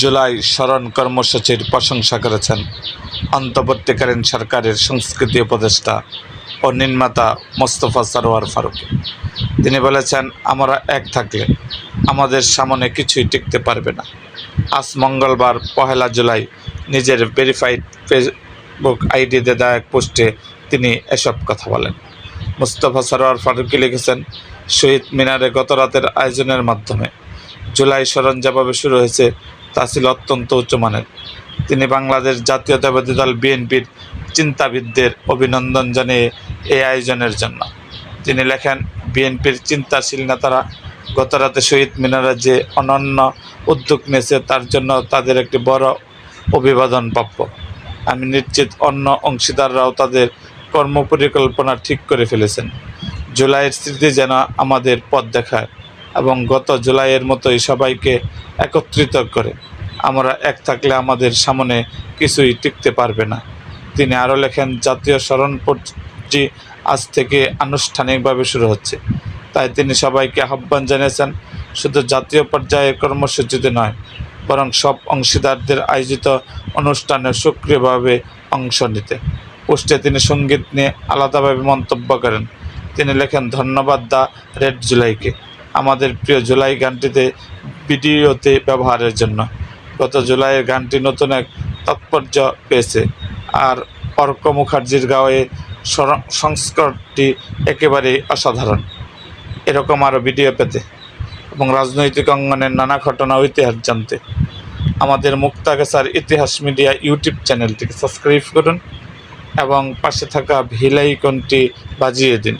জুলাই স্মরণ কর্মসূচির প্রশংসা করেছেন অন্তর্বর্তীকালীন সরকারের সংস্কৃতি উপদেষ্টা ও নির্মাতা মোস্তফা সরোয়ার ফারুক। তিনি বলেছেন, আমরা এক থাকলে আমাদের সামনে কিছুই টিকতে পারবে না। আজ মঙ্গলবার, পহেলা জুলাই নিজের ভেরিফাইড ফেসবুক আইডিতে দেওয়া এক পোস্টে তিনি এসব কথা বলেন। মুস্তফা সরোয়ার ফারুকি লিখেছেন, শহীদ মিনারে গত রাতের আয়োজনের মাধ্যমে জুলাই স্মরণ যেভাবে শুরু হয়েছে তা ছিল অত্যন্ত উচ্চমানের তিনি বাংলাদেশ জাতীয়তাবাদী দল বিএনপির চিন্তাবিদদের অভিনন্দন জানিয়ে এই আয়োজনের জন্য। তিনি লেখেন, বিএনপির চিন্তাশীল নেতারা গত রাতে শহীদ মিনারে যে অনন্য উদ্যোগ নিয়েছে, তার জন্য তাদের একটি বড় অভিবাদন প্রাপ্য। আমি নিশ্চিত অন্য অংশীদাররাও তাদের কর্মপরিকল্পনা ঠিক করে ফেলেছেন। জুলাইয়ের স্মৃতি যেন আমাদের পথ দেখায়। এবং গত জুলাইয়ের মতোই সবাইকে একত্রিত করে। আমরা এক থাকলে আমাদের সামনে কিছুই টিকতে পারবে না। তিনি আরও লেখেন, জাতীয় স্মরণপত্রটি আজ থেকে আনুষ্ঠানিকভাবে শুরু হচ্ছে। তাই তিনি সবাইকে আহ্বান জানিয়েছেন, শুধু জাতীয় পর্যায়ে কর্মসূচিতে নয়, বরং সব অংশীদারদের আয়োজিত অনুষ্ঠানে সক্রিয়ভাবে অংশ নিতে। পোস্টে তিনি সংগীত নিয়ে আলাদাভাবে মন্তব্য করেন। তিনি লেখেন, ধন্যবাদ দা রেড জুলাইকে। আমাদের প্রিয় জুলাই গানটিতে ভিডিওতে ব্যবহারের জন্য। গত জুলাইয়ের গানটি নতুন এক তাৎপর্য পেয়েছে। আর অর্ক মুখার্জির গাওয়ে সংস্করণটি একেবারেই অসাধারণ। এরকম আরও ভিডিও পেতে এবং রাজনৈতিক অঙ্গনের নানা ঘটনা ইতিহাস জানতে আমাদের মুক্তাগাছার ইতিহাস মিডিয়া ইউটিউব চ্যানেলটিকে সাবস্ক্রাইব করুন এবং পাশে থাকা ভিলাইকনটি বাজিয়ে দিন।